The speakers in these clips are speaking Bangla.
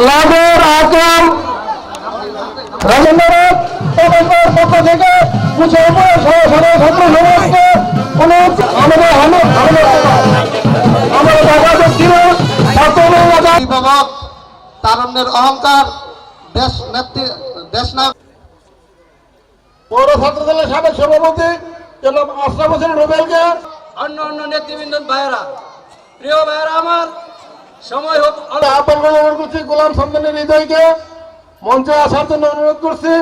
লাভের আকরাম রাজেন্দ্রনাথ প্রকল্পের পক্ষ থেকে কিছু উপরে সহ সাধারণ ছাত্র সমাজকে অনুরোধ আমাদের আমাদের আমাদের ঢাকা ছিল অভিভাবক তারুণ্যের অহংকার দেশ নেত্রী দেশ নায়ক পৌর ছাত্র দলের সাবেক সভাপতি জনাব আশরাফ হোসেন রুবেলকে অন্য অন্য নেতৃবৃন্দ ভাইয়েরা প্রিয় ভাইয়েরা আমার সময় হোক আমরা আহ্বান করে অনুরোধ করছি গোলাম সন্তানের হৃদয়কে মঞ্চে আসার জন্য অনুরোধ করছি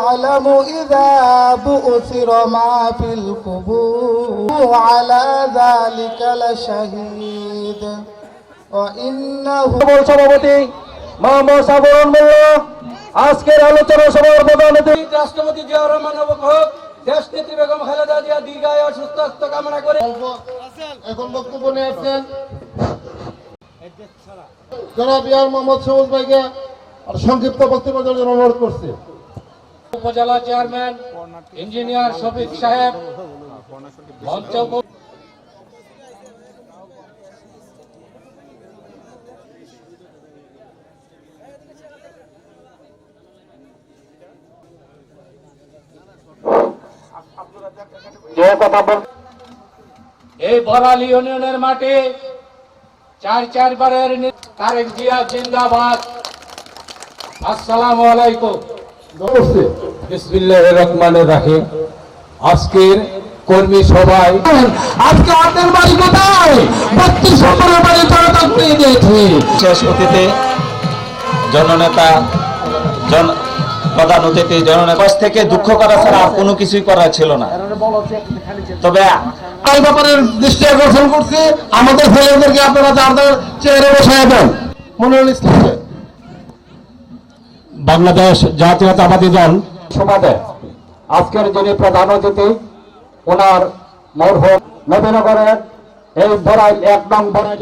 أعلم إذا بؤثر ما في القبور على ذلك لشهيد وإنه সকল সভাপতি মোহাম্মদ সাবরুল মোল্লা আজকের আলোচনা সভার প্রধান অতিথি রাষ্ট্রপতি জিয়াউর রহমান অবক হোক দেশ নেত্রী বেগম খালেদা জিয়া দীর্ঘায় ও সুস্থ কামনা করে এখন বক্তব্য নিয়ে আসছেন জনাব ইয়ার মোহাম্মদ সবুজ ভাইকে আর সংক্ষিপ্ত বক্তব্য জন্য অনুরোধ করছি। উপজেলা চেয়ারম্যান, ইঞ্জিনিয়ার শফিক সাহেব এই বরাল ইউনিয়নের মাঠে চার চারবারের নি- তারেক জিয়া জিন্দাবাদ। আসসালামু আলাইকুম করছি বিসমিল্লাহ রহমান রাহিম। আজকের কর্মী সভায় আজকে আপনার বাড়ি কোথায়? বত্রিশ নম্বরের বাড়ি জনতা পেয়ে দিয়েছে শেষ অতিথি জননেতা জন থেকে দুঃখ করা ছাড়া আর কোনো কিছুই করা ছিল না। তবে এই ব্যাপারে দৃষ্টি আকর্ষণ করছি আমাদের ছেলেদেরকে আপনারা চেয়ারে বসায় দেন। মনিরুল বাংলাদেশ জাতীয়তাবাদী দল। সভাতে আজকের যিনি প্রধান অতিথি ওনার মরহুম নবীনগরের এই বড়াই এক নং বড়াই।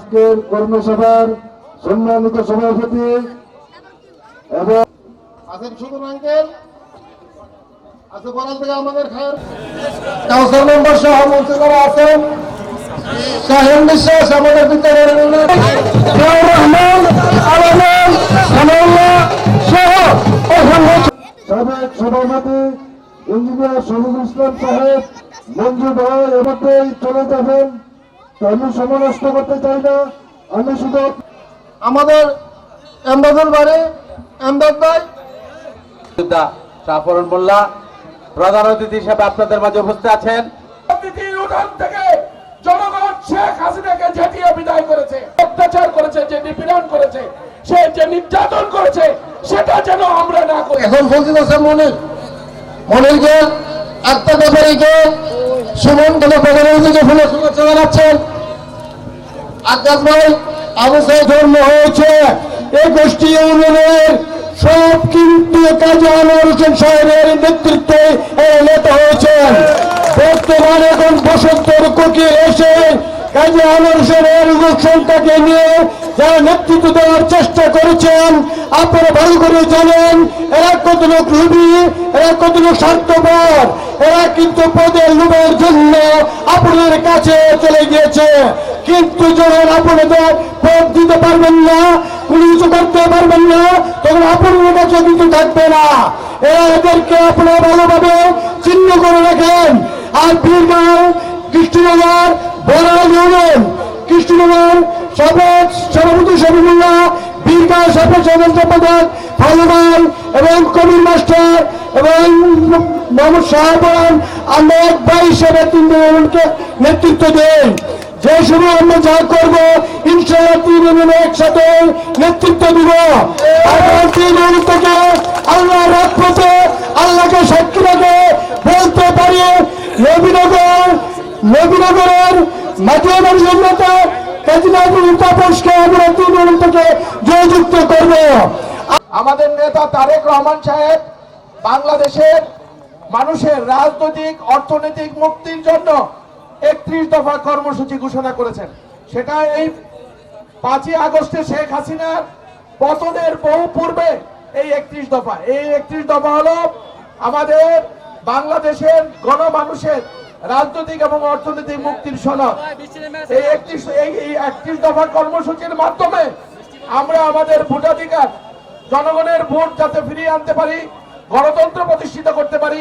আজকের কর্মসভার সম্মানিত সভাপতি এবং আছেন শুধু আঙ্কেল আছে বড়াল থেকে আমাদের খায়ের? কাউন্সিল মেম্বার সহ মন্ত্রী যারা আছেন শাহিন বিশ্বাস আমাদের ভিতরে রহমান আলমান সানাউল্লাহ সহ অসংখ্য সাবেক সভাপতি ইঞ্জিনিয়ার শহীদুল ইসলাম সাহেব মঞ্জু ভাই এমতেই চলে যাবেন। তো আমি সময় নষ্ট করতে চাই না। আমি শুধু আমাদের বাড়ি ভাই। সাফরুল মোল্লা প্রধান অতিথি হিসেবে আপনাদের মাঝে উপস্থিত আছেন। অতিথির উঠান থেকে জনগণ শেখ হাসিনাকে ঝেঁটিয়ে বিদায় করেছে অত্যাচার করেছে যে নিপীড়ন করেছে সে যে নির্যাতন করেছে সেটা যেন আমরা না করি। এখন বলতে চাচ্ছেন মনির মনিরকে একটা ব্যাপারীকে সুমন কেন প্রধানমন্ত্রীকে ফুলে শুভেচ্ছা জানাচ্ছেন। আকাশ ভাই আবু সাহেব ধর্ম হয়েছে। এই গোষ্ঠী ইউনিয়নের সব কিন্তু কাজী হোসেন সাহেবের নেতৃত্বে নেতা হয়েছেন। বর্তমানে এখন বসন্তর কোকিল এসে কাজী আনোয়ার হোসেনের লোক সংখ্যাকে নিয়ে যারা নেতৃত্ব দেওয়ার চেষ্টা করেছেন, আপনারা ভালো করে জানেন, এরা কত লোক রুবি, এরা কত লোক স্বার্থপর, এরা কিন্তু পদের লোভের জন্য আপনাদের কাছে চলে গিয়েছে। কিন্তু যখন আপনাদের পদ দিতে পারবেন না কোনো কিছু করতে পারবেন না, তখন আপনাদের কাছে কিন্তু থাকবে না। এরা এদেরকে আপনারা ভালোভাবে চিহ্ন করে রাখেন। আর বীরগাঁও কৃষ্ণনগর বড় ইউনিয়ন কৃষ্ণনগর সাবেক সভাপতি শফিকুল্লাহ বীরগাঁও সাবেক সাধারণ সম্পাদক ফালুমান এবং কবির মাস্টার এবং মোহাম্মদ সাহেবান আমরা এক ভাই হিসেবে তিনজনকে নেতৃত্ব দেন। যে সময় আমরা যা করব তিনজনে একসাথে নেতৃত্ব দিব। তিনজন থেকে আল্লাহ রাখতে আল্লাহকে সাক্ষী নবীনগর, নবীনগরের তিনজন থেকে জয়যুক্ত করব। আমাদের নেতা তারেক রহমান সাহেব বাংলাদেশের মানুষের রাজনৈতিক, অর্থনৈতিক মুক্তির জন্য একত্রিশ দফা কর্মসূচি ঘোষণা করেছেন। সেটা এই পাঁচই আগস্টে শেখ হাসিনার পতনের বহু পূর্বে এই একত্রিশ দফা। এই একত্রিশ দফা হলো আমাদের বাংলাদেশের গণমানুষের রাজনৈতিক এবং অর্থনৈতিক মুক্তির সনদ। এই একত্রিশ এই একত্রিশ দফা কর্মসূচির মাধ্যমে আমরা আমাদের ভোটাধিকার, জনগণের ভোট যাতে ফিরিয়ে আনতে পারি, গণতন্ত্র প্রতিষ্ঠিত করতে পারি,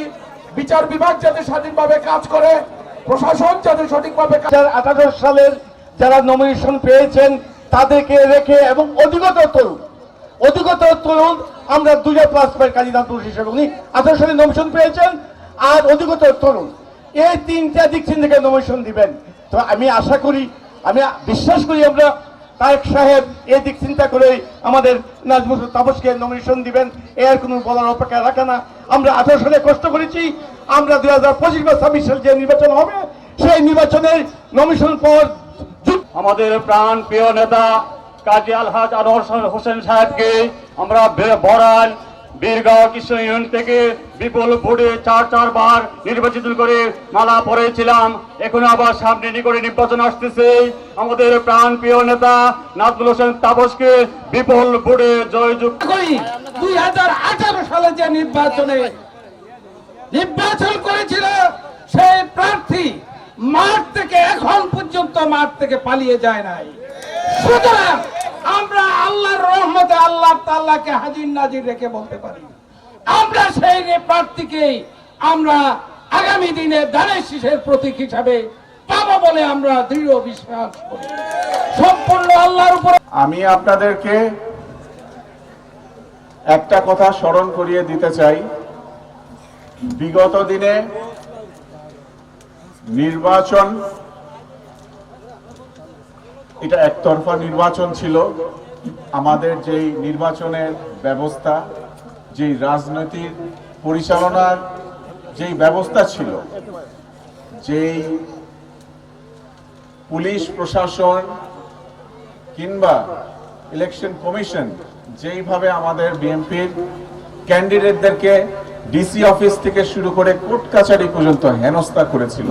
বিচার বিভাগ যাতে স্বাধীনভাবে কাজ করে, প্রশাসন যাতে সঠিকভাবে আঠারো সালের যারা নমিনেশন পেয়েছেন তাদেরকে রেখে এবং অধিকতর তরুণ অধিকতর তরুণ, আমরা দুজন প্লাস পয়েন্ট কাজী নামপুর হিসেবে উনি আঠারো সালে নমিনেশন পেয়েছেন আর অধিকতর তরুণ। এই তিনটা দিক থেকে নমিনেশন দিবেন। তো আমি আশা করি, আমি বিশ্বাস করি আমরা তারেক সাহেব এই দিক চিন্তা করে আমাদের নাজমুল তাপসকে নমিনেশন দিবেন। এর কোনো বলার অপেক্ষা রাখে না। আমরা আঠারো সালে কষ্ট করেছি। আমরা দুই হাজার পঁচিশ বা ছাব্বিশ সাল যে নির্বাচন হবে, সেই নির্বাচনের নমিনেশন পর আমাদের প্রাণ প্রিয় নেতা কাজী আলহাজ আনোয়ার হোসেন সাহেবকে আমরা বড়াল বীরগাঁও কৃষ্ণ ইউনিয়ন থেকে বিপুল ভোটে চার চারবার নির্বাচিত করে মালা পরেছিলাম। এখন আবার সামনে নিকটে নির্বাচন আসতেছে। আমাদের প্রাণ প্রিয় নেতা নাজমুল হোসেন তাপসকে বিপুল ভোটে জয়যুক্ত করি দুই হাজার আঠারো সালে যে নির্বাচনে নির্বাচন করেছিল সেই প্রার্থী মাঠ থেকে এখন পর্যন্ত মাঠ থেকে পালিয়ে যায় নাই। সুতরাং আমরা আল্লাহর রহমতে আল্লাহ তাল্লাহকে হাজির নাজির রেখে বলতে পারি। আমরা সেই প্রার্থীকে আমরা আগামী দিনে দানের শীষের প্রতীক হিসাবে পাবো বলে আমরা দৃঢ় বিশ্বাস করি। সম্পূর্ণ আল্লাহর উপর আমি আপনাদেরকে একটা কথা স্মরণ করিয়ে দিতে চাই। বিগত দিনে নির্বাচন, এটা একতরফা নির্বাচন ছিল। আমাদের যেই নির্বাচনের ব্যবস্থা, যেই রাজনৈতিক পরিচালনার যেই ব্যবস্থা ছিল, যেই পুলিশ প্রশাসন কিংবা ইলেকশন কমিশন যেইভাবে আমাদের বিএনপির ক্যান্ডিডেটদেরকে ডিসি অফিস থেকে শুরু করে কোর্ট কাছারি পর্যন্ত হেনস্থা করেছিল।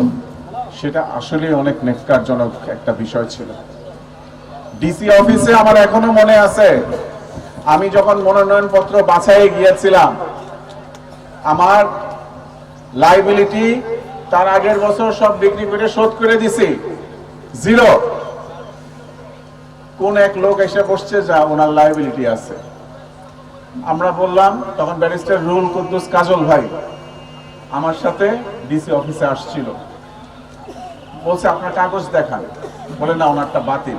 সেটা আসলে অনেক নেককারজনক একটা বিষয় ছিল। ডিসি অফিসে আমার এখনও মনে আছে, আমি যখন মনোনয়নপত্র বাছাই গিয়েছিলাম, আমার লাইবিলিটি তার আগের বছর সব বিক্রি করে শোধ করে দিছি। জিরো কোন এক লোক এসে বসছে যা ওনার লাইবিলিটি আছে। আমরা বললাম, তখন ব্যারিস্টার রুল কুদ্দুস কাজল ভাই আমার সাথে ডিসি অফিসে আসছিল। বলছে, আপনার কাগজ দেখান। বলে, না, ওনারটা বাতিল।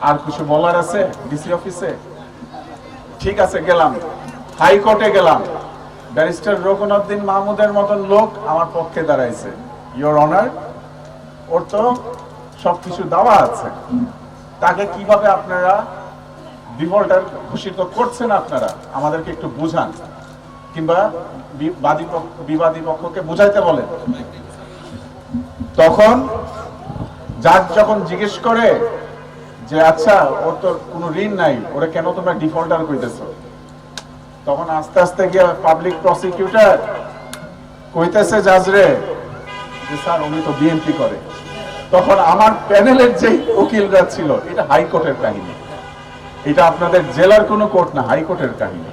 আর কিছু বলার আছে ডিসি অফিসে? ঠিক আছে, গেলাম। হাইকোর্টে গেলাম। ব্যারিস্টার রোকনউদ্দিন মাহমুদের মতন লোক আমার পক্ষে দাঁড়াইছে। ইওর অনার ওর তো সবকিছু দেওয়া আছে। তাকে কীভাবে আপনারা ডিফল্টার ঘোষিত করছেন আপনারা, আমাদেরকে একটু বুঝান। কিংবা বাদী বিবাদী পক্ষকে বুঝাইতে বলেন। তখন যার যখন জিজ্ঞেস করে যে আচ্ছা ওর তো কোনো ঋণ নাই, ওরা কেন তোমরা ডিফল্টার কইতেছো? তখন আস্তে আস্তে গিয়ে পাবলিক প্রসিকিউটর কইতেছে জাজরে যে স্যার, উনি তো বিএনপি করে। তখন আমার প্যানেলের যে উকিলরা ছিল, এটা হাইকোর্টের কাহিনী। এটা আপনাদের জেলার কোনো কোর্ট না হাইকোর্টের কাহিনী।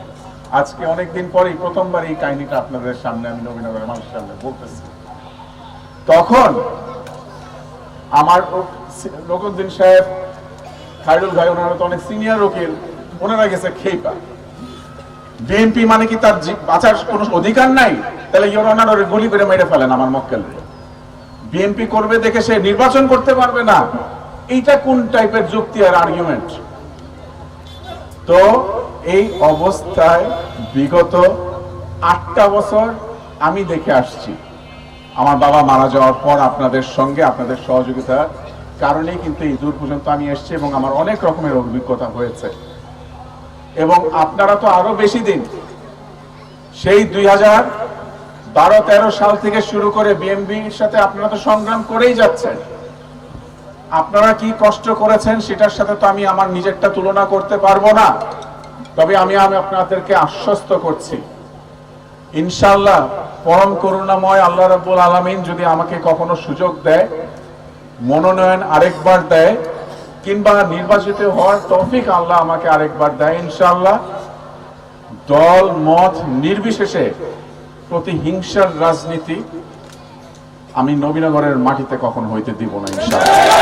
আজকে অনেকদিন পরেই প্রথমবার এই কাহিনীটা আপনাদের সামনে আমি নবীনগরের মানুষের সামনে বলতেছি। তখন আমার নকুদ্দিন সাহেব খাইরুল ভাই, ওনারা তো অনেক সিনিয়র উকিল, ওনারা গেছে খেইপা। বিএনপি মানে কি তার বাঁচার কোনো অধিকার নাই? তাহলে ইয়োর অনার গুলি করে মেরে ফেলেন আমার মক্কেল বিএনপি করবে দেখে সে নির্বাচন করতে পারবে না? এইটা কোন টাইপের যুক্তি আর আর্গুমেন্ট তো এই অবস্থায় বিগত আটটা বছর আমি দেখে আসছি। আমার বাবা মারা যাওয়ার পর আপনাদের সঙ্গে আপনাদের সহযোগিতার কারণেই কিন্তু এই দূর পর্যন্ত আমি এসেছি এবং আমার অনেক রকমের অভিজ্ঞতা হয়েছে। এবং আপনারা তো আরও বেশি দিন, সেই দুই হাজার বারো তেরো সাল থেকে শুরু করে বিএমবির সাথে আপনারা তো সংগ্রাম করেই যাচ্ছেন। আপনারা কি কষ্ট করেছেন সেটার সাথে তো আমি আমার নিজেরটা তুলনা করতে পারব না। তবে আমি আমি আপনাদেরকে আশ্বস্ত করছি। ইনশাল্লাহ পরম করুণাময় আল্লাহ রাব্বুল আলামিন যদি আমাকে কখনো সুযোগ দেয়, মনোনয়ন আরেকবার দেয়, কিংবা নির্বাচিত হওয়ার তৌফিক আল্লাহ আমাকে আরেকবার দেয় ইনশাল্লাহ দল, মত নির্বিশেষে প্রতিহিংসার রাজনীতি আমি নবীনগরের মাটিতে কখন হইতে দিব না, ইনশাআল্লাহ।